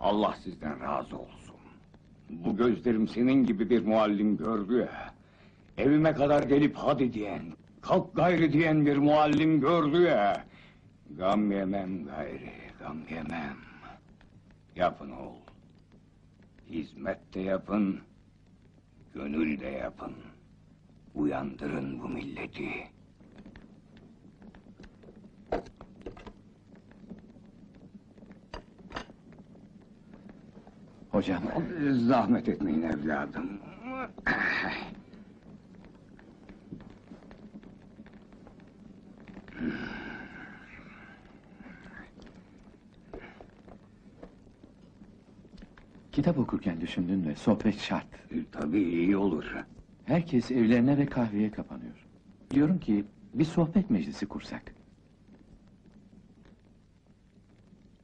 Allah sizden razı olsun. Bu gözlerim senin gibi bir muallim gördü ya. Evime kadar gelip hadi diyen, kalk gayrı diyen bir muallim gördü ya. Gam yemem gayri, gam yemem. Yapın oğul. Hizmet de yapın, gönül de yapın. Uyandırın bu milleti. Hocam, Zahmet etmeyin evladım. kitap okurken düşündün mü? Sohbet şart. Tabii iyi olur. Herkes evlerine ve kahveye kapanıyor. Diyorum ki bir sohbet meclisi kursak.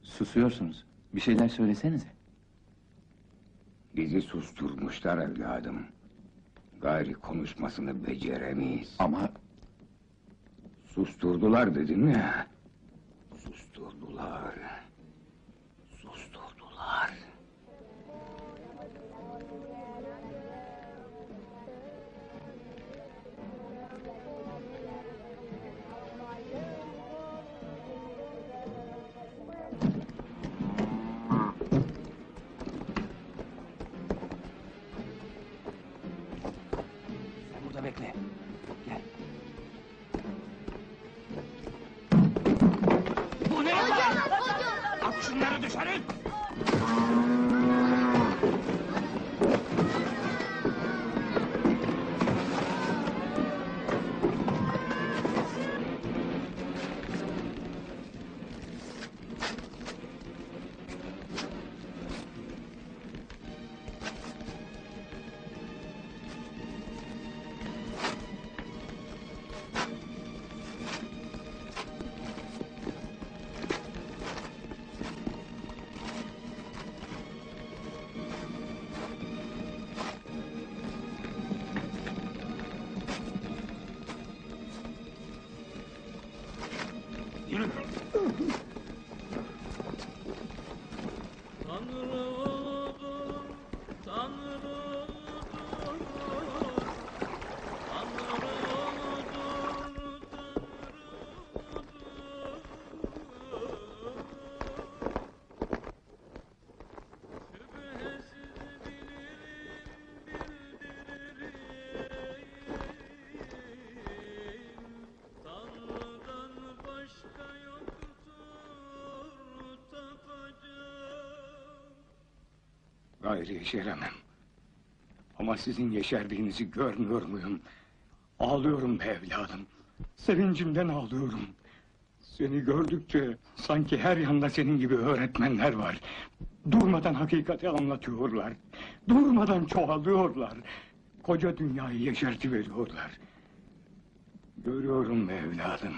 Susuyorsunuz. Bir şeyler söylesenize. Bizi susturmuşlar evladım. Gayri konuşmasını beceremeyiz. Ama Susturdular dedim ya. Bekle. Gel. Bu ne lan? At şunları dışarı! Tanrı odur, Gayri yeşeremem. Ama sizin yeşerdiğinizi görmüyor muyum? Ağlıyorum be evladım. Sevincimden ağlıyorum. Seni gördükçe sanki her yanda senin gibi öğretmenler var. Durmadan hakikati anlatıyorlar. Durmadan çoğalıyorlar. Koca dünyayı yeşerti. Görüyorum be evladım.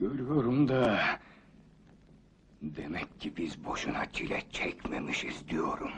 Görüyorum da... Demek ki biz boşuna çile çekmemişiz diyorum.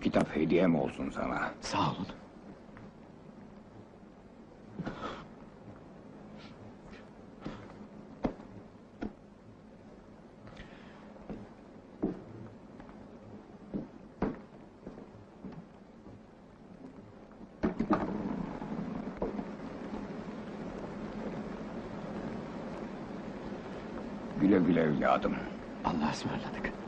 Kitap hediyem olsun sana. Sağ olun. Güle güle evladım. Allah'a ısmarladık.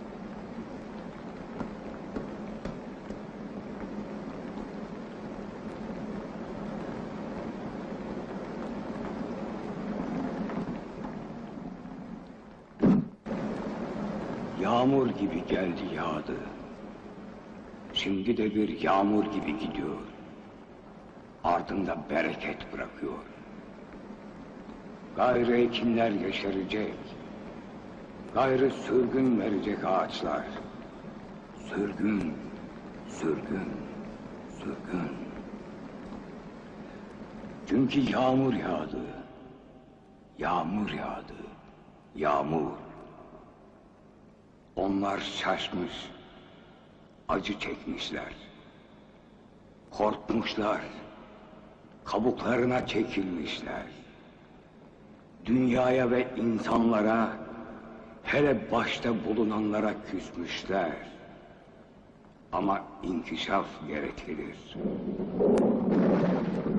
Yağmur gibi geldi yağdı. Şimdi de bir yağmur gibi gidiyor. Ardında bereket bırakıyor. Gayrı ekinler yeşerecek. Gayrı sürgün verecek ağaçlar. Sürgün, sürgün, sürgün. Çünkü yağmur yağdı. Yağmur yağdı. Yağmur. Onlar şaşmış, acı çekmişler. Korkmuşlar, kabuklarına çekilmişler. Dünyaya ve insanlara, hele başta bulunanlara küsmüşler. Ama inkişaf gereklidir.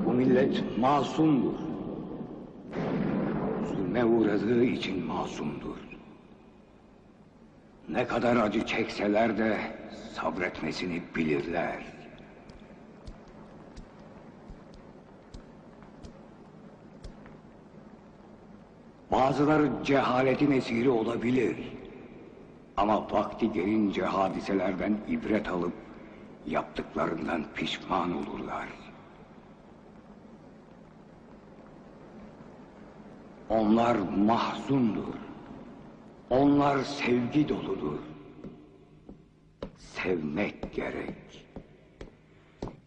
Bu millet masumdur. Zulme uğradığı için masumdur. Ne kadar acı çekseler de sabretmesini bilirler. Bazıları cehaletin esiri olabilir. Ama vakti gelince hadiselerden ibret alıp yaptıklarından pişman olurlar. Onlar mahzundur. Onlar sevgi doludur. Sevmek gerek.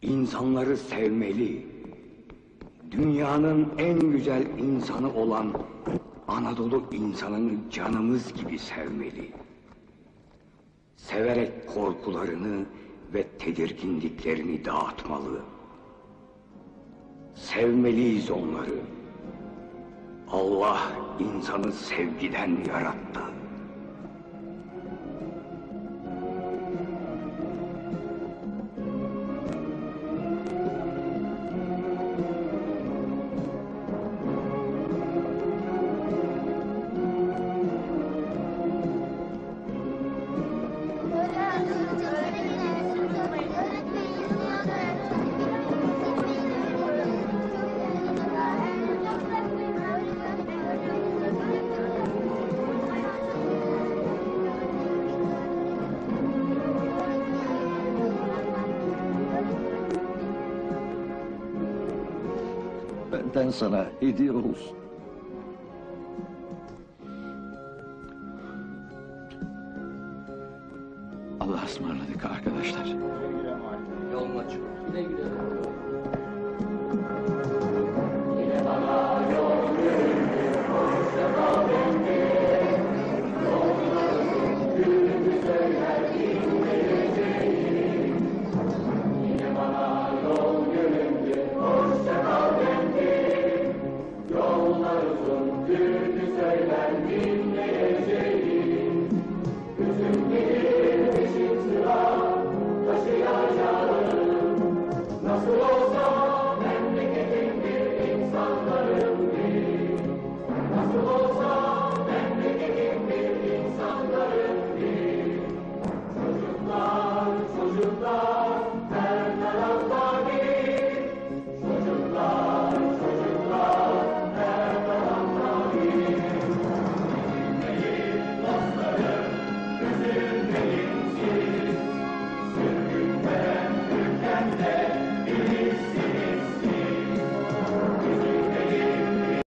İnsanları sevmeli. Dünyanın en güzel insanı olan Anadolu insanını canımız gibi sevmeli. Severek korkularını ve tedirginliklerini dağıtmalı. Sevmeliyiz onları. Allah insanı sevgiden yarattı. benden sana hediye olsun. Allah'a ısmarladık arkadaşlar. Yolun açık. Güle güle.